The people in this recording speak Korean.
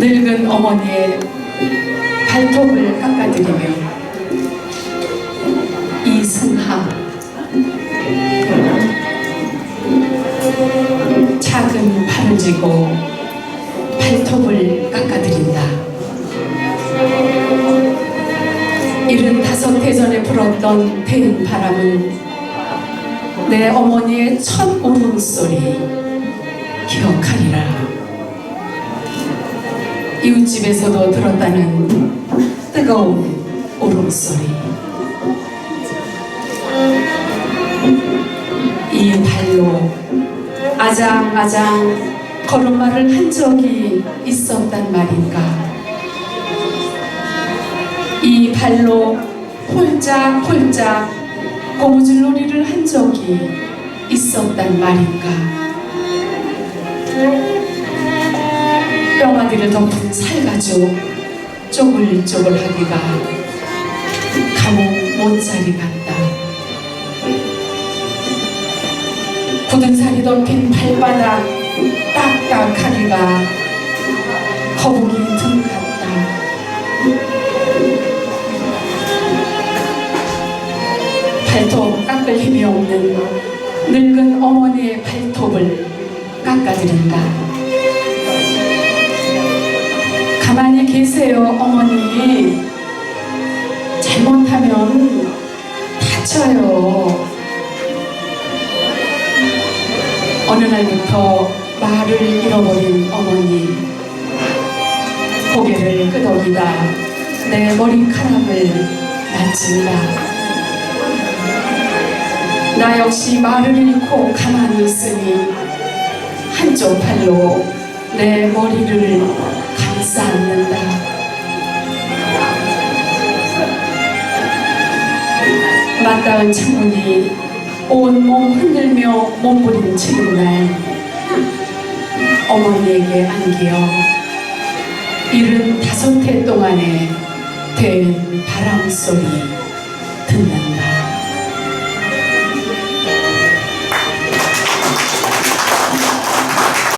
늙은 어머니의 발톱을 깎아드리며 이승하 작은 팔을 쥐고 발톱을 깎아드린다. 일흔다섯 해 전에 불었던 태운 바람은 내 어머니의 첫 울음소리 기억하리라. 이웃집에서도 들었다는 뜨거운 울음소리. 이 발로 아장아장 걸음마를 한 적이 있었단 말인가. 이 발로 홀짝홀짝 고무줄놀이를 한 적이 있었단 말인가. 뼈마디를 덮은 살가죽 쪼글쪼글하기가 감옥 못자리 같다. 굳은 살이 덮인 발바닥 딱딱하기가 거북이 등 같다. 발톱 깎을 힘이 없는 늙은 어머니의 발톱을 깎아드린다. 가만히 계세요, 어머니. 잘못하면 다쳐요. 어느 날부터 말을 잃어버린 어머니. 고개를 끄덕이다 내 머리카락을 만진다. 나 역시 말을 잃고 가만히 있으니 한쪽 팔로 내 머리를 안는다. 맞닿은 창문이 온몸 흔들며 몸부림치는 날 어머니에게 안기어 일흔 다섯 해 동안에 된 바람 소리 듣는다.